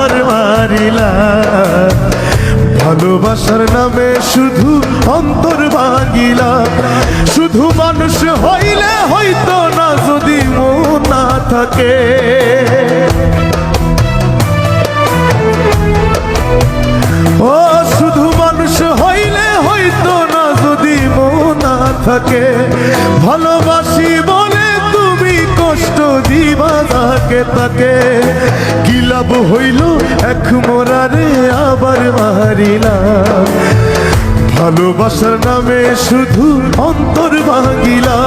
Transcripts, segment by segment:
আবার মারিলা। ভালোবাসার নামে শুধু অন্তর ভাগিলা। শুধু মানুষ হইলে হইতো না, যদি মন না থাকে। ও, শুধু মানুষ হইলে হইতো না, যদি মন না থাকে। ভালোবাসি বলে তুমি কষ্ট দিবা তাকে। কি লাভ হইল এক মোরারে, আবার মারিলা ভালোবাসার নামে শুধু অন্তর ভাঙিলা।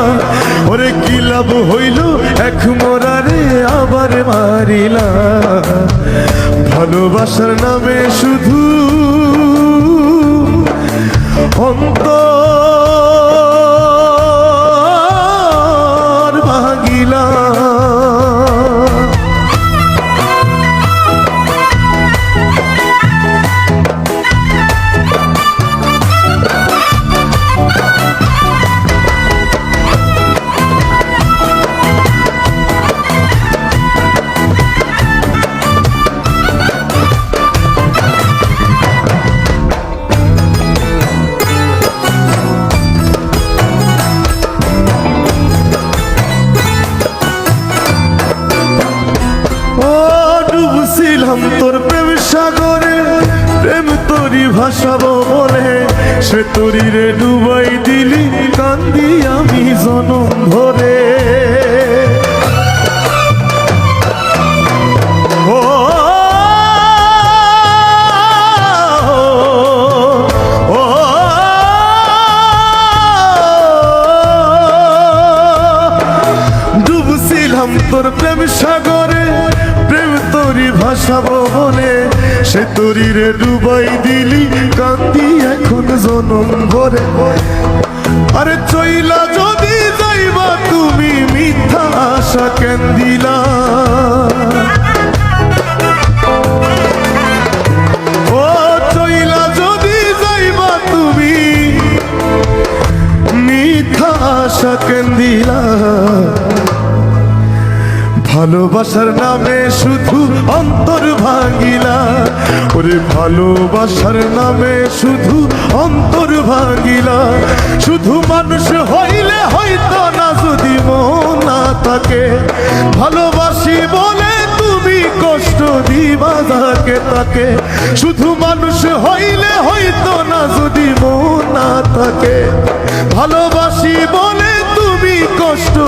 ওরে কি লাভ হইল এক মোরারে, আবার মারিলা ভালোবাসার নামে শুধু অন্তর তোর প্রেম সাগরে প্রেম তোরি ভাসাবো বলে সে তরি রে ডুবাই দিলি কান্দি আমি জনম ধরে তোর প্রেম সাগরে ভাসাবো বলে সে তরিরে ডুবাই দিলি, কান্দি এখন জনম ভরে আরে চইলা যদি যাইবা তুমি মিথ্যা আশা কেন দিলা? ভালোবাসার নামে শুধু অন্তর ভাঙিলা। ওরে ভালোবাসার নামে শুধু অন্তর ভাঙিলা। শুধু মানুষ হইলে হয়তো না যদি মন থাকে। ভালোবাসি বলে তুমি কষ্ট দিবা তাকে তাকে। শুধু মানুষ হইলে হয়তো না যদি মন না থাকে। ভালোবাসি